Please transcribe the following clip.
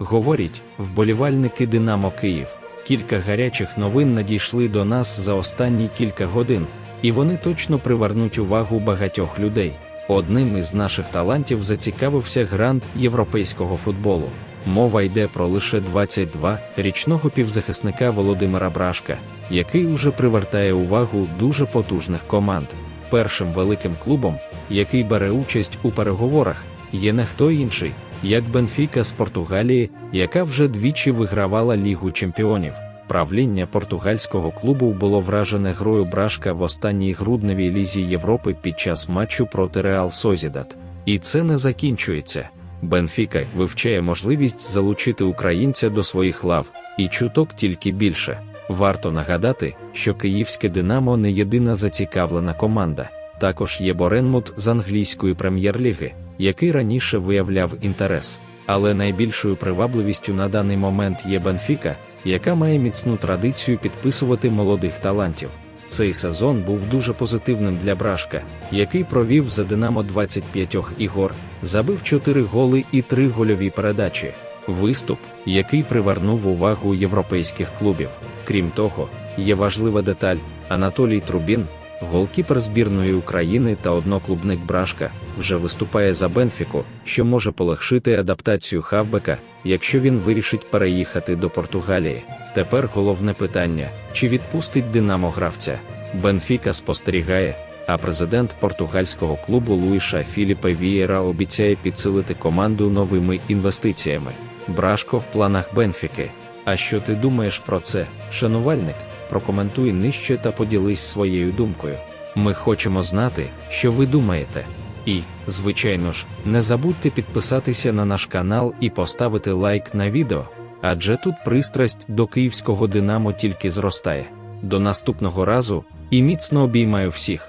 Говорять, вболівальники Динамо Київ. Кілька гарячих новин надійшли до нас за останні кілька годин, і вони точно привернуть увагу багатьох людей. Одним із наших талантів зацікавився грант європейського футболу. Мова йде про лише 22-річного півзахисника Володимира Брашка, який уже привертає увагу дуже потужних команд. Першим великим клубом, який бере участь у переговорах, є не хто інший, як Бенфіка з Португалії, яка вже двічі вигравала Лігу чемпіонів. Правління португальського клубу було вражене грою Брашка в останній грудневій лізі Європи під час матчу проти Реал Созідат. І це не закінчується. Бенфіка вивчає можливість залучити українця до своїх лав, і чуток тільки більше. Варто нагадати, що київське Динамо не єдина зацікавлена команда. Також є Боренмут з англійської прем'єр-ліги, який раніше виявляв інтерес. Але найбільшою привабливістю на даний момент є Бенфіка, яка має міцну традицію підписувати молодих талантів. Цей сезон був дуже позитивним для Брашка, який провів за Динамо 25 ігор, забив 4 голи і 3 гольові передачі. Виступ, який привернув увагу європейських клубів. Крім того, є важлива деталь: Анатолій Трубін, голкіпер збірної України та одноклубник Брашка, вже виступає за Бенфіку, що може полегшити адаптацію хавбека, якщо він вирішить переїхати до Португалії. Тепер головне питання: чи відпустить Динамо гравця? Бенфіка спостерігає. А президент португальського клубу Луїша Філіпе Вієра обіцяє підсилити команду новими інвестиціями. Брашко в планах Бенфіки. А що ти думаєш про це, шанувальник? Прокоментуй нижче та поділись своєю думкою. Ми хочемо знати, що ви думаєте. І, звичайно ж, не забудьте підписатися на наш канал і поставити лайк на відео, адже тут пристрасть до київського Динамо тільки зростає. До наступного разу і міцно обіймаю всіх.